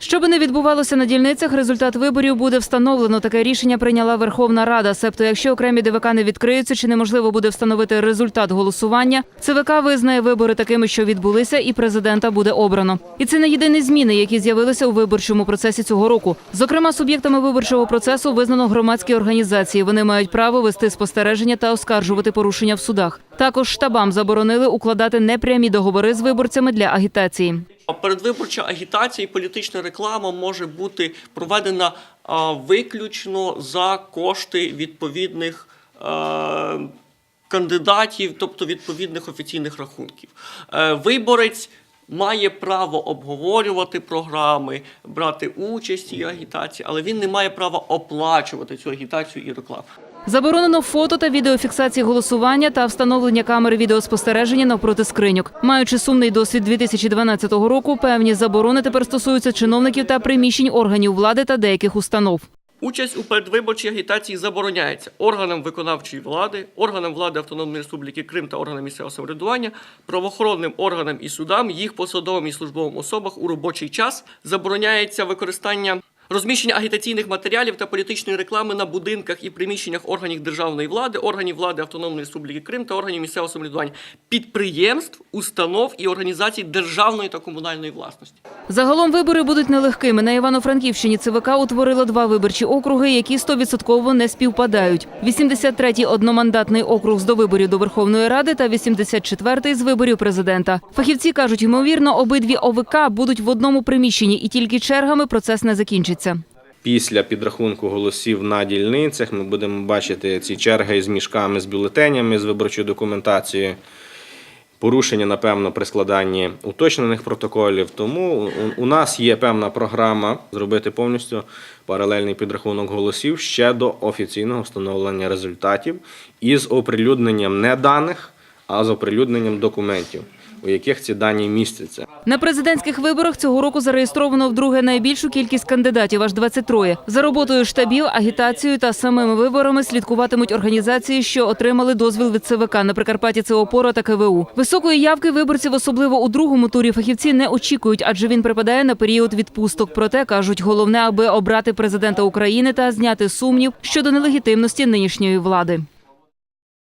Щоби не відбувалося на дільницях, результат виборів буде встановлено. Таке рішення прийняла Верховна Рада. Себто, якщо окремі ДВК не відкриються чи неможливо буде встановити результат голосування, ЦВК визнає вибори такими, що відбулися, і президента буде обрано. І це не єдині зміни, які з'явилися у виборчому процесі цього року. Зокрема, суб'єктами виборчого процесу визнано громадські організації. Вони мають право вести спостереження та оскаржувати порушення в судах. Також штабам заборонили укладати непрямі договори з виборцями для агітації. Передвиборча агітація і політична реклама може бути проведена виключно за кошти відповідних е, кандидатів, тобто відповідних офіційних рахунків. Е, Виборець має право обговорювати програми, брати участь у агітації, але він не має права оплачувати цю агітацію і рекламу. Заборонено фото та відеофіксації голосування та встановлення камери відеоспостереження навпроти скриньок. Маючи сумний досвід 2012 року, певні заборони тепер стосуються чиновників та приміщень органів влади та деяких установ. Участь у передвиборчій агітації забороняється органам виконавчої влади, органам влади Автономної Республіки Крим та органам місцевого самоврядування, правоохоронним органам і судам, їх посадовим і службовим особах у робочий час забороняється використання. Розміщення агітаційних матеріалів та політичної реклами на будинках і приміщеннях органів державної влади, органів влади Автономної Республіки Крим та органів місцевого самоврядування, підприємств, установ і організацій державної та комунальної власності. Загалом вибори будуть нелегкими. На Івано-Франківщині ЦВК утворило два виборчі округи, які стовідсотково не співпадають. 83-й одномандатний округ з довиборів до Верховної Ради та 84-й з виборів президента. Фахівці кажуть, ймовірно, обидві ОВК будуть в одному приміщенні, і тільки чергами процес не закінчиться. Після підрахунку голосів на дільницях ми будемо бачити ці черги з мішками, з бюлетенями, з виборчою документацією. Порушення, напевно, при складанні уточнених протоколів. Тому у нас є певна програма зробити повністю паралельний підрахунок голосів ще до офіційного встановлення результатів із оприлюдненням не даних, а з оприлюдненням документів, у яких ці дані містяться. На президентських виборах цього року зареєстровано вдруге найбільшу кількість кандидатів аж 23. За роботою штабів, агітацією та самими виборами слідкуватимуть організації, що отримали дозвіл від ЦВК на Прикарпатті це ОПОРА та КВУ. Високої явки виборців, особливо у другому турі, фахівці не очікують, адже він припадає на період відпусток. Проте кажуть, головне, аби обрати президента України та зняти сумнів щодо нелегітимності нинішньої влади.